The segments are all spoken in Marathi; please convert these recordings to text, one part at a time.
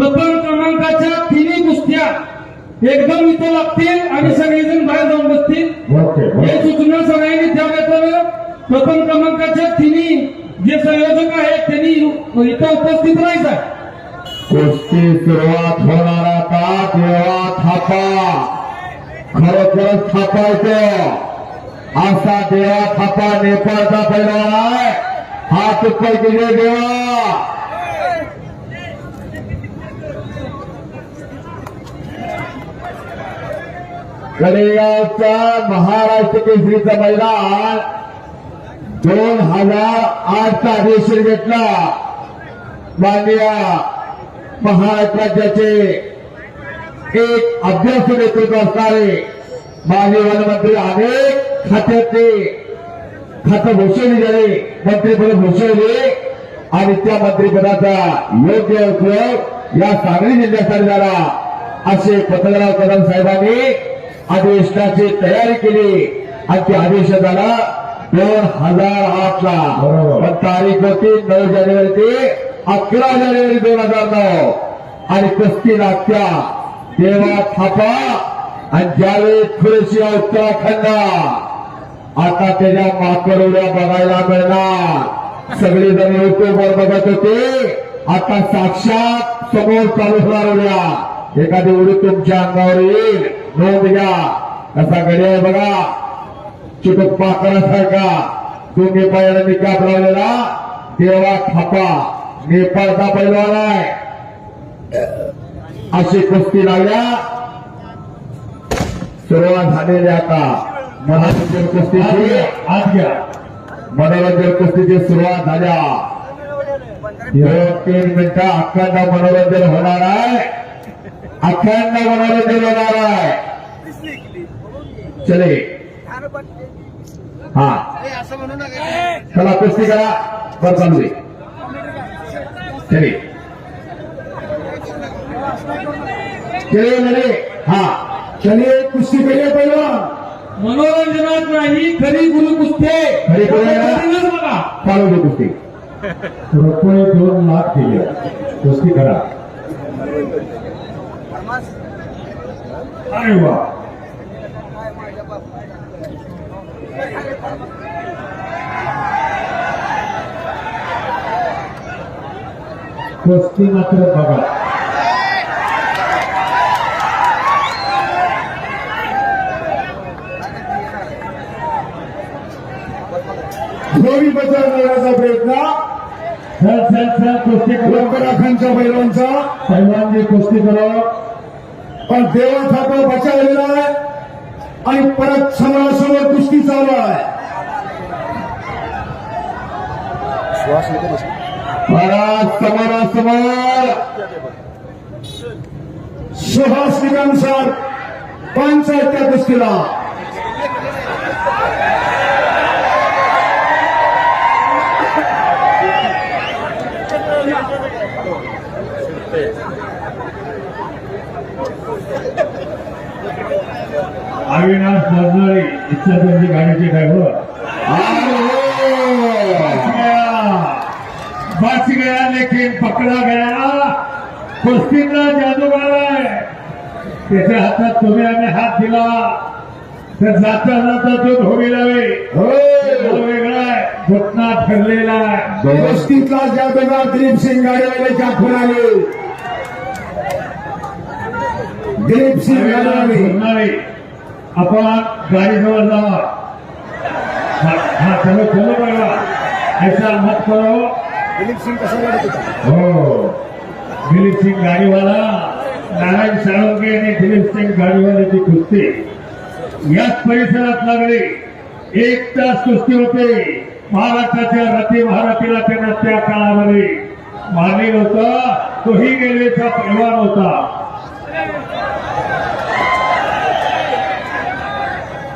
प्रथम क्रमांकाच्या तिन्ही कुस्त्या एकदम इथं लागतील आणि सगळेजण बाहेर जाऊन बसतील. हे सूचना सगळ्यांनी द्याव्यात प्रथम क्रमांकाच्या तिन्ही जे संयोजक आहेत त्यांनी इथं उपस्थित राहायचं. कुस्ती सुरुवात होणार आता. देवा थापा. खरोखरच थापायचं. असा देवा थापा नेपाळचा पैलवान आहे. हात पैकी दे देवा. कडेगावचा महाराष्ट्र केसरीचा मैदान दोन हजार आठचा अधिवेशन घेतला. माननीय महाराष्ट्र राज्याचे एक अभ्यास नेतृत्व असणारे माजी वनमंत्री अनेक खात्याचे खातं घोषवले झाले मंत्रीपद घोषवले आणि त्या मंत्रीपदाचा योग्य उपयोग या सांगली जिल्ह्यासाठी झाला असे पतंगराव कदम साहेबांनी अधिवेशनाची तयारी केली. आणि ते आदेश झाला दोन हजार आठ ला. पण तारीख होती नऊ जानेवारी ते अकरा जानेवारी दोन हजार नऊ. आणि कुस्ती लागत्या तेव्हा थापा. आणि ज्यावेळी थोडीशी उत्तराखंड आता त्याच्या माकडोड्या बघायला मिळणार. सगळे जण युट्यूबवर बघत होते. आता साक्षात समोर चालू होणार उद्या. एखादी उडी तुमच्या अंगावर येईल. नोंद घ्या कसा घड्याळ बघा. चिटक पाकरासारखा दोन्ही पायाला निकाप लावलेला देवा थापा. नेपाळचा पैलवान आहे. अशी कुस्ती लागल्या सुरुवात झालेली आता. मनोरंजन कुस्तीची. आत घ्या. मनोरंजन कुस्तीची सुरुवात झाल्या. दोन तीन मिनिटं अखंड मनोरंजन होणार आहे. अखंड मनोरंजन होणार आहे चले हा चला कुस्ती करा बरं चालू आहे चले चले हा चले कुस्ती करूया पहिलं मनोरंजनात नाही खरी गुरु कुस्ते खरी चालू दे कुस्ती रुपये दोन लाख केले कुस्ती करा अरे वा कुस्ती मात्र बघा जोडी बचाव करण्याचा प्रयत्न. कुस्ती करा. उत्तराखंडच्या बैलांचा. पैलवानजी कुस्ती करा. पण देवा थापा बचावलेला आहे आणि परत समोरासमोर कुस्ती चालू आहे. परत समोरासमोर सुहास निकमसर पंचायत त्या कुस्तीला. अविनाश बरनाळे इच्छाची गाडीचे ड्रायव्हर बच गया लेकिन पकडा गया कुस्तीला जादूगार आहे. त्याच्या हातात तुम्ही आम्ही हात दिला. तर जाता जाता तो धोबी लावे. वेगळा आहे. घटना ठरलेला आहे. कुस्तीतला जादूगार दिलीप सिंग गाडीवाल्याच्या आले दिलीप सिंग गाडीवाले. आपण गाडीजवळ जावा हा चलो चलो बघा ऐसा मत करो। हो दिलीप सिंग गाडीवाला नारायण साळुंके आणि दिलीप सिंग गाडीवाल्याची कुस्ती. याच परिसरात लागली. एक तास कुस्ती होते. महाराष्ट्राच्या रती महारातीला त्यांना त्या काळामध्ये. मानलेलं होतं तोही रेल्वेचा पैलवान होता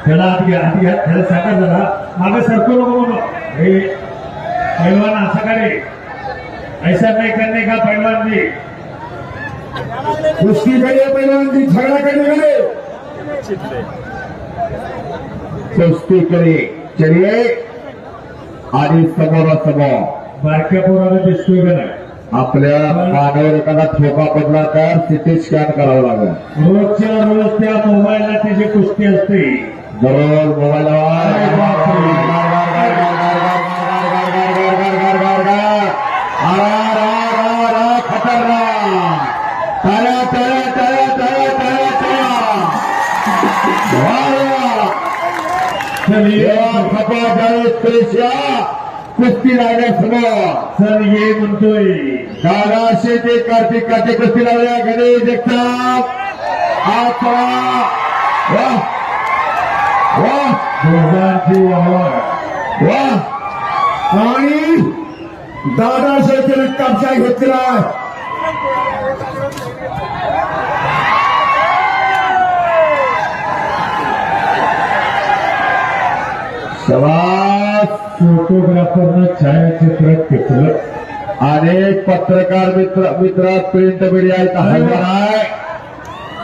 त्याला आत घ्या त्याला सांगा जरा मागे सरकू नको हे पैलवान असं करे ऐसा नाही करणे का पैलवान जी कुस्ती करिए पहलवान झगड़ा करने वाले कुस्ती करे चलिए. आणि समोरासमोर. बारक्या पोराला दिसतोय का नाही? आपल्या मानावर एखादा ठोका पडला तर तिथे स्कॅन करावं लागेल. रोजच्या रोज त्या मोबाईलला त्याची कुस्ती असते. बरोबर मोबाईलवर खतरनाक टाळ्या टाळ्या टाळ्या ये कुस्ती म्हणतोय दादा शेते कार्तिक काटे कुस्ती लावल्या गणेश जगताप हात वा दोघांची वावर वा आणि दादा शेतीने कब्जा घेतला शबास फोटोग्राफरनं छायाचित्र घेतलं अनेक पत्रकार मित्र मित्र प्रिंट मीडिया इथं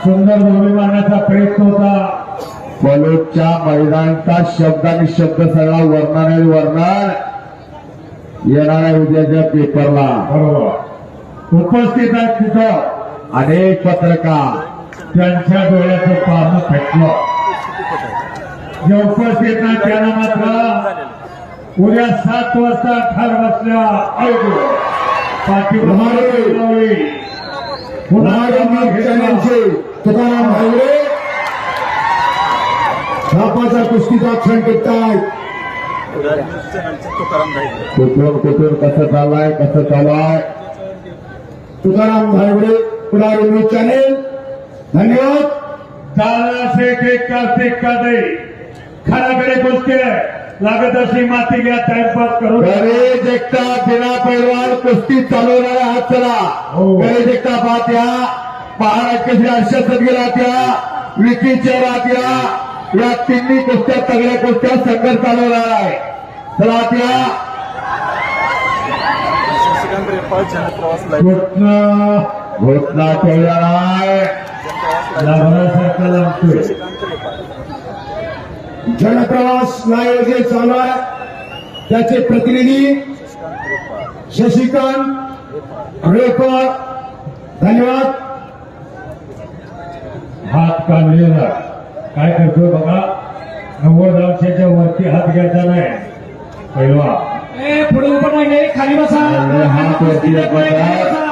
सुंदर भूमी मारण्याचा प्रयत्न होता. बलोदच्या मैदानचा शब्द आणि शब्द सगळा वर्णन आणि वर्णन येणाऱ्या उद्याच्या पेपरला. बरोबर. उपस्थित आहेत तिथं अनेक पत्रकार. त्यांच्या डोळ्याचं पाहणं फेकलं जे उपस्थित नाही त्यांना मात्र उद्या सात वाजता ठार बसल्या ऐकू पाठीमागे तुकाराम भावरे बापाचा कुस्तीचा क्षण धायगुडे कुठून कुठून कसं चाललंय कसं चालूय तुकाराम भावरे पुढारी न्यूज चॅनेल. धन्यवाद. दादा शेख एक कार्तिक कादे खराकडे आहे. लागत अशी माती घ्या टाइमपास करू गणेश एकटा बिना पैलवान कुस्ती चालवणारा हात चला. हो. गणेश एकटा पाहत्या महाराष्ट्र हर्षद राहत्या विकीच्या राहत्या या तिन्ही कुस्त्या सगळ्या कुस्त्या संघर्ष चालवला आहे. तर आपल्या शशिकांत घोषणा ठेवल्या आहे. जनप्रवास लाईव्ह जे चालू आहे. त्याचे प्रतिनिधी शशिकांत रेपर धन्यवाद. हात काढलेला काय करतोय बघा? नव्वद अंशाच्या वरती हात घ्यायचा नाही. पहिला ए, पुढे उभं राहिले खाली बसा. अरे, हात वरती दाखवा. खाली बसा.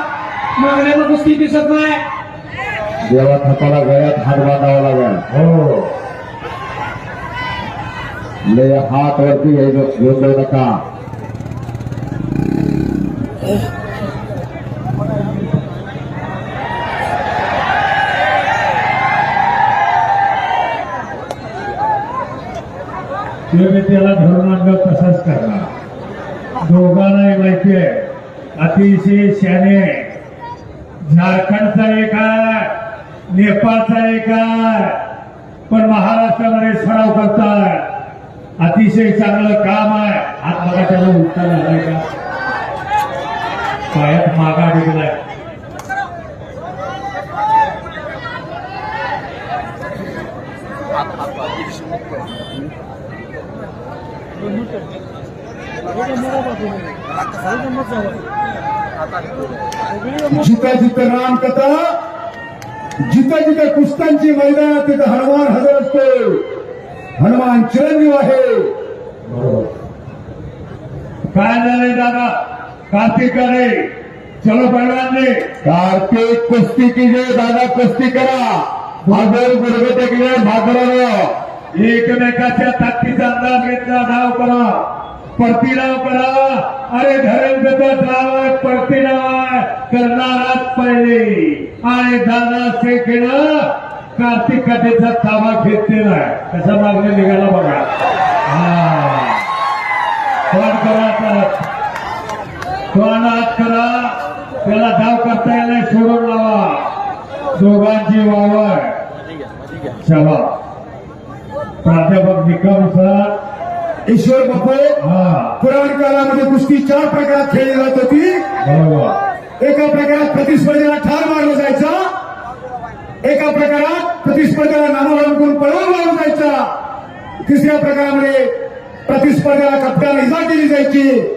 मागण्याला कुस्ती दिसत नाही. देवा थपाला गळ्यात हात बांधावा लागेल. हो. लय हात वरती घ्यायचं. घेऊन जाऊ नका. योग्य त्याला धरून तसाच करणार. दोघांनाही माहिती आहे. अतिशय शाने झारखंडचा एक आहे. नेपाळचा एक आहे. पण महाराष्ट्रामध्ये सराव करतात अतिशय चांगलं काम आहे. हात बघा त्याला उत्तर झालाय का? पायात मागा निघलाय जिथं जिथं रामकथा जिथं जिथं कुस्त्यांची मैदान तिथं हनुमान हजर असतो. हनुमान चिरंजीव आहे. काय झालंय दादा? कार्तिक रे चलो पहिल्यांदे. कार्तिक कुस्ती कीजिए दादा कुस्ती करा. भागर गुडघे टेकले भाकरानं एकमेकाच्या ताकदीचा अंदाज घेतला डाव करा. परतीला डाव करा अरे धरणगतच डाव आहे परती करणाराच पहिले आणि दादा शेखेनं कार्तिक काटेचा ताबा घेतलेला आहे. कसा मागणी निघाला बघा. कोण करा कोण तोंड हात करा. त्याला धाव करता येईल सोडून लावा. दोघांची वावर चला. प्राध्यापक निकमनुसार ईश्वर बापू पुराण काळामध्ये कुस्ती चार प्रकारात खेळली जात होती. एका प्रकारात प्रतिस्पर्धेला ठार मारला जायचा. एका प्रकारात प्रतिस्पर्धेला नामावरण करून पळवून मारला जायचा. तिसऱ्या प्रकारामध्ये प्रतिस्पर्धेला कप्प्याला इजा केली जायची.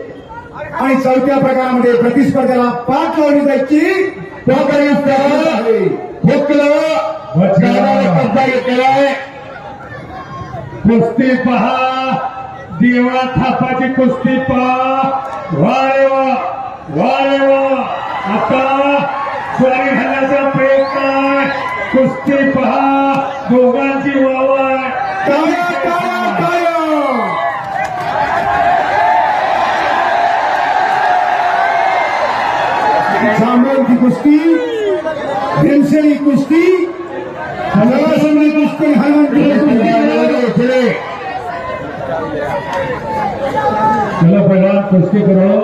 आणि चौथ्या प्रकारामध्ये प्रतिस्पर्ध्याला पाच लावली जायची. कुस्ती पहा. देवा थापाची कुस्ती पहा वारे वा वारे वा. आता स्वारी घालण्याचा प्रयत्न कुस्ती पहा. दोघांची वावा. जांभळांची कुस्ती भीमसेनी कुस्ती कुस्ती हनुमंती कुस्ती. चला पहिला कुस्ती करो.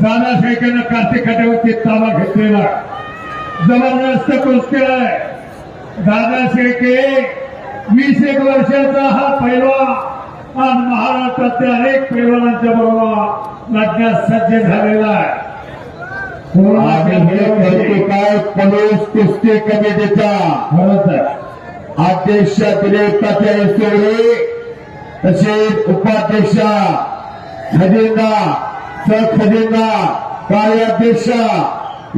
दादा शेळकेनं कार्तिक खाट्यावरती ताबा घेतलेला. जबरदस्त कुस्ती आहे. दादा शेळके वीस एक वर्षाचा हा पैलवा आज महाराष्ट्रातल्या अनेक पैलवानांच्या बरोबर लढण्यास सज्ज झालेला आहे. कर्तृकाय पोलीस कुस्ती कमिटीचा. खरंच आहे. अध्यक्ष दिलीप तात्या येसुर्वे तसेच उपाध्यक्ष खजिंदा सहखजिंदा कार्याध्यक्ष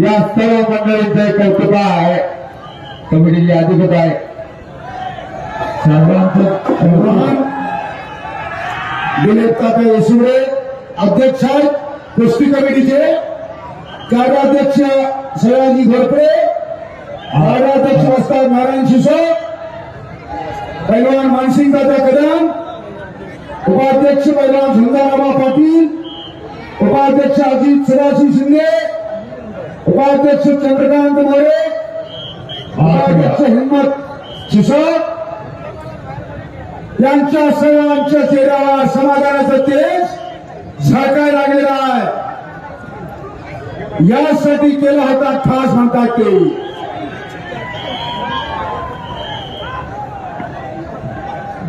या सर्व मंडळींचे कौतुक आहे. कमिटीचे अधिकृत आहे. सर्वांचं भगवान दिलीप तात्या येसुरे अध्यक्ष आहेत कुस्ती कमिटीचे. कार्याध्यक्ष सयाजी घोरपडे. कार्याध्यक्ष असतात नारायण शिसो पैलवान मानसिंग दादा कदम उपाध्यक्ष पैलवान सुंदरबाबा पाटील. उपाध्यक्ष अजित सदाशिव शिंदे. उपाध्यक्ष चंद्रकांत मोरे. उपाध्यक्ष हिम्मत शिसोद यांच्या सर्वांच्या चेहऱ्यावर समाधानाचा तेज झाकाय लागलेला आहे. यासाठी केला होता खास म्हणतात ते.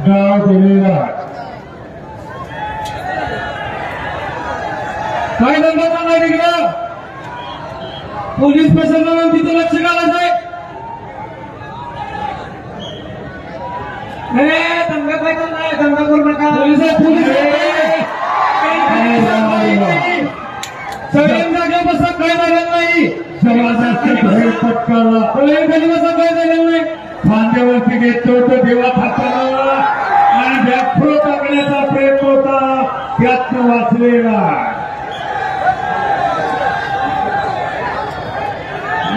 गाव दिलेला काय धंदा चाललाय तिकडं पोलीस प्रशासनानं तिथं लक्ष घालायचं आहे. ए, दंगा काय चाललाय? दंगा करू नका. पोलीस. सगळ्यांनी जागेवर बसा काय झालेलं नाही. समाजाचा भय पत्करला सगळ्यांनी बसा काय झालेलं नाही. खांद्यावरती घेतलं होतं देवा खाताना आणि व्याप्रो टाकण्याचा प्रयत्न होता. त्यातनं वाचलेला.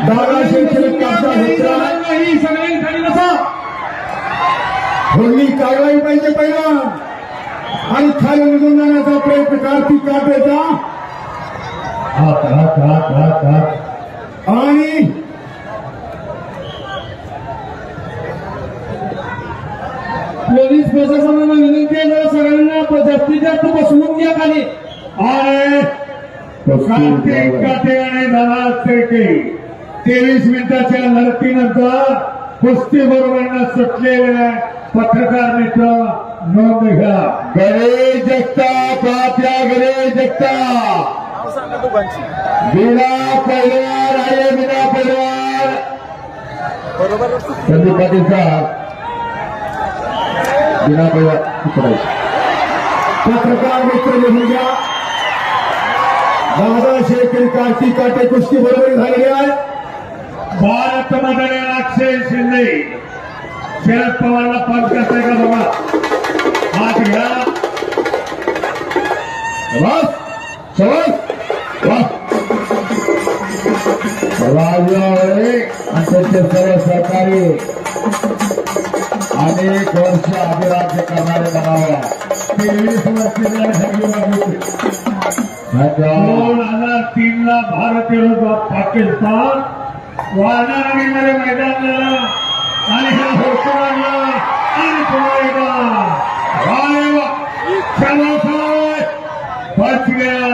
दादा नाही सगळ्यांनी खाली बसा कारवाई पाहिजे पहिला. आणि खाली निघून जाण्याचा प्रयत्न कार्तिक काटेचा हात हात हात हात हात. आणि पोलीस प्रशासनाला विनंती आहे सगळ्यांना जास्तीत जास्त बसवून घ्या खाली. आणि कार्तिक काटे आणि दादा शेळके तेवीस मिनिटाच्या लढतीनंतर कुस्ती बरोबरनं सुटलेल्या पत्रकार मित्र नोंद घ्या. गणेश जगताप तात्या गणेश दोघांची बिना पैलवान आहे बिना पैलवान बरोबर संदीप पाटील साहेब. बिना करायचं पत्रकार मित्र लिहून घ्या दादा शेळके कार्तिक काटे कुस्ती बरोबरी झालेली आहे. भारत मध्ये अक्षय शिंदे शरद पवारला पंच करताय का बघा हात घ्या. आणि त्यांचे सर्व सहकारी अनेक वर्ष अभिराज्य करणारे बनावा तेवीस वर्षाच्या हरिवाजी धन्यवाद दोन हजार तीन ला भारत विरोधात पाकिस्तान वाढणार येणारे मैदान आणि हा घोषणा आणला आणि पुन्हा एकदा वारे वा. शाबासय. बच गया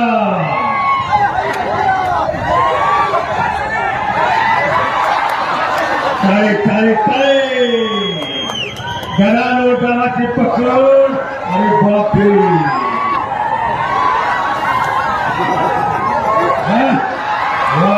टाळे टाळे टाळे घरा लोटाची पकडून आणि बापरे हा? वा